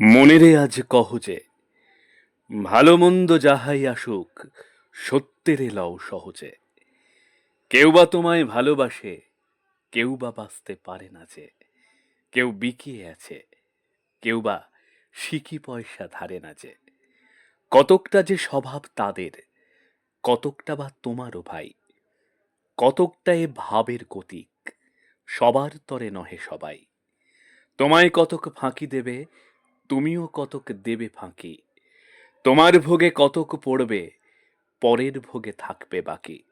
মনেরে আজ কহ যে, ভালো মন্দ যাহাই আসুক, সত্যেরে লও সহজে। কেউ বা তোমায় ভালোবাসে, কেউ বা বাঁচতে পারে না যে। কেউ বিকিয়ে আছে, কেউ বা সিকি পয়সা ধারে না যে। কতকটা যে স্বভাব তাদের, কতকটা বা তোমারও ভাই। কতকটা এ ভাবের গতিক সবার তরে নহে সবাই। তোমায় কতক ফাঁকি দেবে তুমিও কতক দেবে ফাঁকি। তোমার ভোগে কতক পড়বে, পরের ভোগে থাকবে বাকি।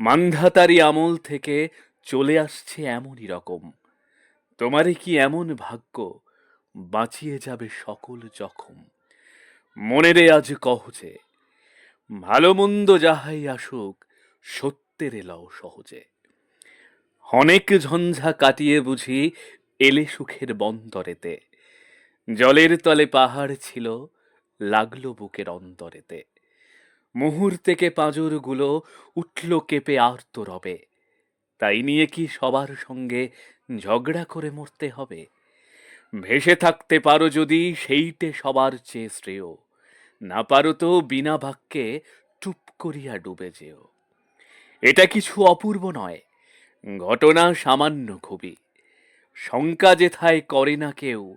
মান্ধাতারি আমল থেকে চলে আসছে এমনই রকম। তোমারে কি এমন ভাগ্য, বাঁচিয়ে যাবে সকল জখম। মনেরে আজ কহ যে, ভালো মন্দ যাহাই আসুক, সত্যের এলাও সহজে। অনেক ঝঞ্ঝা কাটিয়ে বুঝি এলে সুখের বন্দরেতে। জলের তলে পাহাড় ছিল, লাগল বুকের অন্তরেতে। মুহূর্তেকে পাঁজরগুলো উঠল কেঁপে আর্ত রবে। তাই নিয়ে কি সবার সঙ্গে ঝগড়া করে মরতে হবে? ভেসে থাকতে পারো যদি, সেইটে সবার চেয়ে শ্রেয়। না পারো তো বিনা বাক্যে টুপ করিয়া ডুবে যেও। এটা কিছু অপূর্ব নয়, ঘটনা সামান্য খুবই। শঙ্কা যেথায় করে না কেউ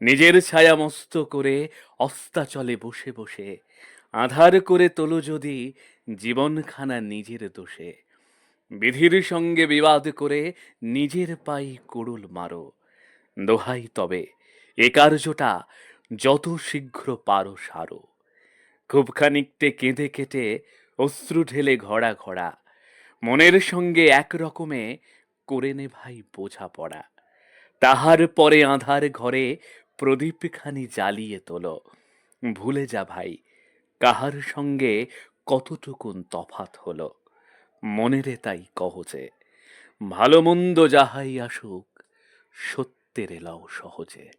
নিজের ছায়া মস্ত করে অস্তাচলে বসে বসে, আধার করে তোলো যদি জীবনখানা নিজের দোষে। বিধির সঙ্গে বিবাদ করে নিজের পাই কুড়ুল মারো। দোহাই তবে, এ কার্যটা যত শীঘ্র পারো সারো। খুব খানিকটে কেঁদে কেটে অশ্রু ঢেলে ঘড়া ঘড়া, মনের সঙ্গে এক রকমে করে নে ভাই বোঝা পড়া তাহার পরে আধার ঘরে প্রদীপখানি জ্বালিয়ে তোলো। ভুলে যা ভাই, কাহার সঙ্গে কতটুকুন তফাত হলো। মনেরে তাই কহজে ভালো মন্দ যাহাই আসুক, সত্যের এলাও সহজে।